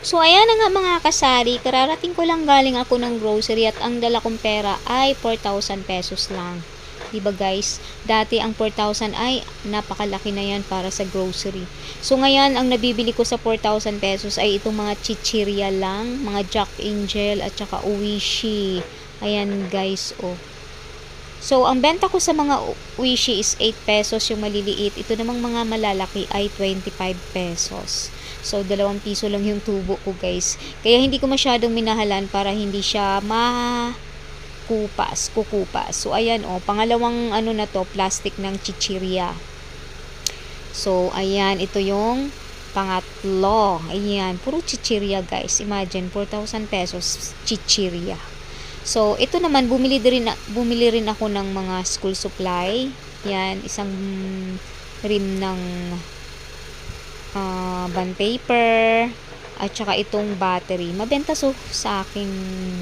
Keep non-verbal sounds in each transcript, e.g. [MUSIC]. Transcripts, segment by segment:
So, ayan na nga mga kasari. Kararating ko lang galing ako ng grocery at ang dala kong pera ay 4,000 pesos lang. 'Di ba guys? Dati ang 4,000 ay napakalaki na yan para sa grocery. So, ngayon, ang nabibili ko sa 4,000 pesos ay itong mga chichirya lang, mga Jack Angel at saka Uwishi. Ayan guys, oh. So, ang benta ko sa mga Uwishi is 8 pesos yung maliliit. Ito namang mga malalaki ay 25 pesos. So, dalawang piso lang yung tubo ko, guys. Kaya hindi ko masyadong minahalan para hindi siya ma kupas, kukupas. So, ayan, oh, pangalawang ano na to, plastic ng chichirya. So, ayan, ito yung pangatlo. Ayan, puro chichirya, guys. Imagine, 4,000 pesos chichirya. So, ito naman, bumili din, bumili rin ako ng mga school supply. Yan, isang rim ng uh, bond paper, at saka itong battery. Mabenta so sa akin,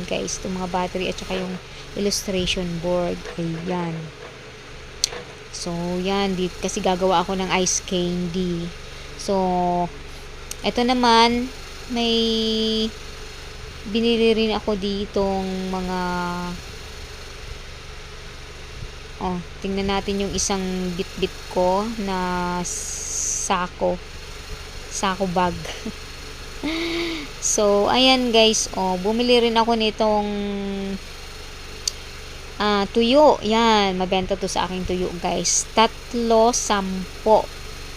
guys, itong mga battery at saka yung illustration board. Ayan. So, yan. Di, kasi gagawa ako ng ice candy. So, ito naman, may binili rin ako ditong mga oh, tingnan natin yung isang bit-bit ko na sako sako bag. [LAUGHS] So ayan guys oh bumili rin ako nitong uh, tuyo. Yan mabenta to sa aking tuyo guys. Tatlo sampo.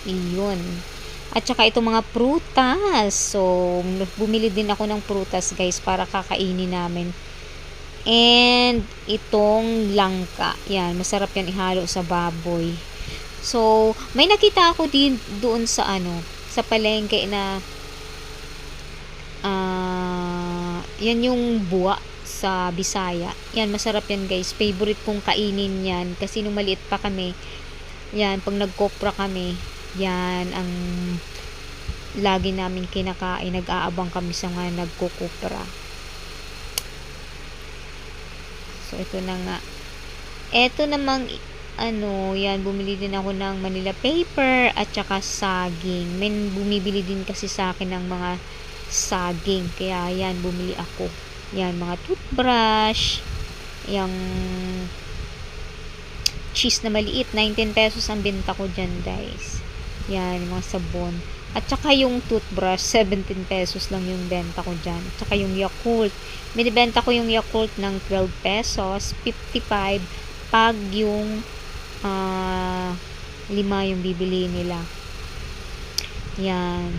Iyon at saka itong mga prutas. So, bumili din ako ng prutas guys para kakainin namin. And itong langka. Yan, masarap yan ihalo sa baboy. So, may nakita ako din doon sa ano, sa palengke na uh, yan yung buwa sa Bisaya. Yan, masarap yan guys. Favorite kong kainin yan. Kasi nung maliit pa kami, yan, pag nagkopra kami, yan ang lagi namin kinakain. Nag-aabang kami sa mga nagkukupra. So, ito na nga. Ito namang, ano, yan, bumili din ako ng Manila paper at saka saging. May bumibili din kasi sa akin ng mga saging. Kaya, yan, bumili ako. Yan, mga toothbrush. Yung cheese na maliit. 19 pesos ang benta ko dyan, guys. Yan, mga sabon. At saka yung toothbrush, 17 pesos lang yung benta ko dyan. At saka yung Yakult. Binibenta ko yung Yakult ng 12 pesos, 55 pag yung uh, lima yung bibili nila. Yan.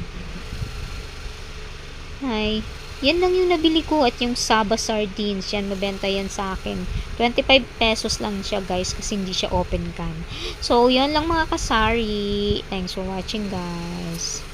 Hi. Yan lang yung nabili ko at yung Saba sardines. Yan, mabenta yan sa akin. 25 pesos lang siya guys kasi hindi siya open can. So, yan lang mga kasari. Thanks for watching guys.